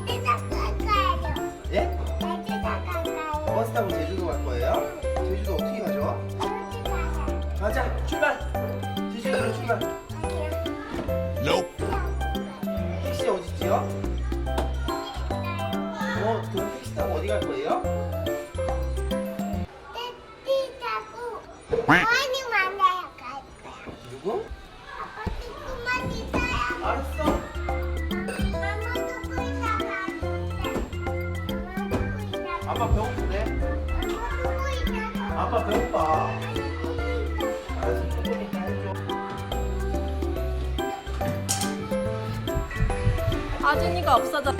나갈까요? 예? 버스 타고 제주도 갈 거예요? 제주도 어떻게 가죠? 가요? 가자 출발. 제주도로 출발. 배고파. 알았어, 조금이니까 해줘. 아준이가 없어져.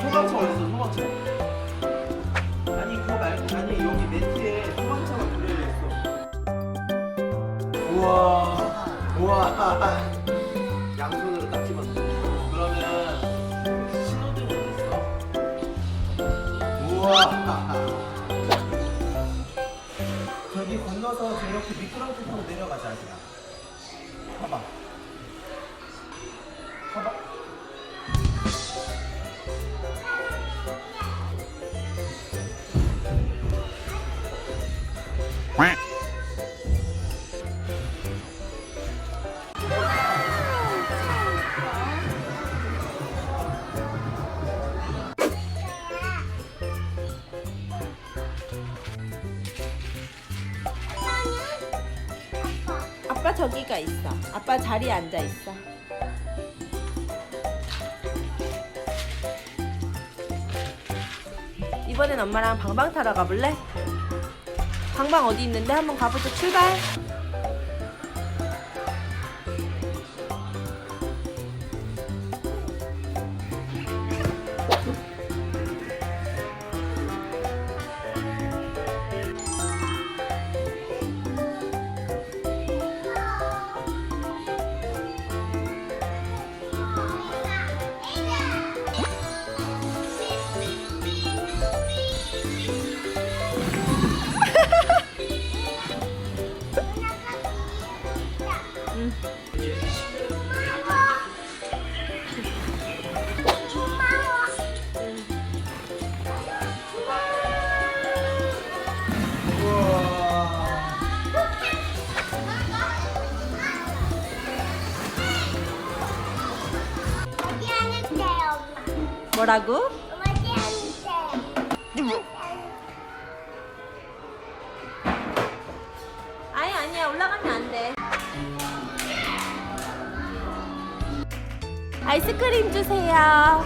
소방차 어디 있어? 양손으로 딱 집었어. 그러면 신호등 어디 있어? 우와. 저기 건너서 저렇게 미끄럼틀 타고 내려가자. 봐봐. 봐봐. 저기가 있어. 아빠 자리에 앉아 있어. 이번엔 엄마랑 방방 타러 가볼래? 방방 어디 있는데 한번 가보자. 출발. 뭐라고? 아니 아니야 올라가면 안 돼. 아이스크림 주세요.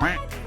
하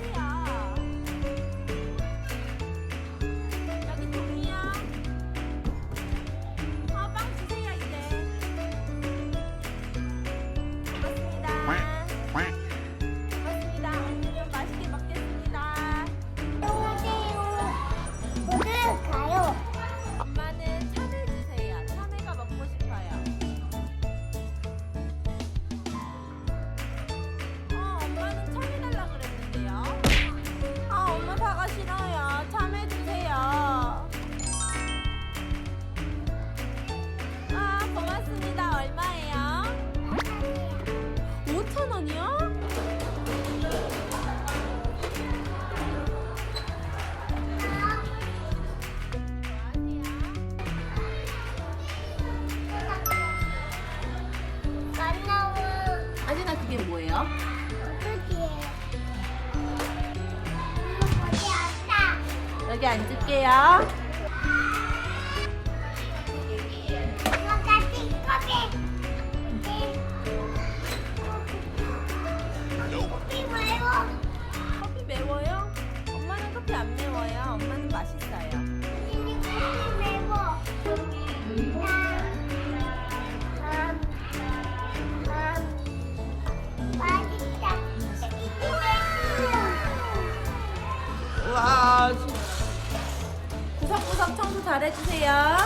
뭐예요? 엄마 어디 왔다. 여기 앉을게요. 엄마가 띵커비. 잘 해주세요.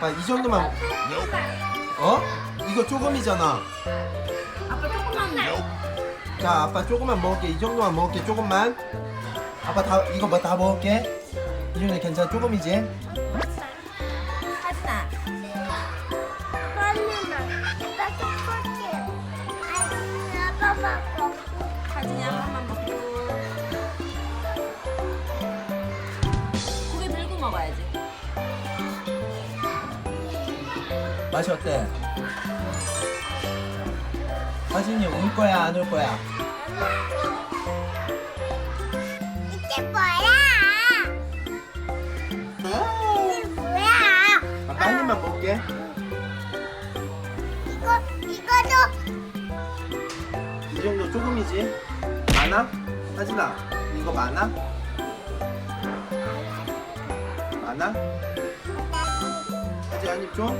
아빠 이 정도만 어? 이거 조금이잖아 아빠 조금만 자 아빠 조금만 먹을게 이 정도만 먹을게 조금만 아빠 다 이거 뭐 다 먹을게 이 정도 괜찮아 조금이지 먹고. 맛이 어때? 하진이 울 거야 안 울 거야? 이게 뭐야? 이게 뭐야? 아빠 한 입만 먹을게 이거 이거도 이 정도 조금이지 많아? 하진아 이거 많아? 많아? 하진 한입 줘?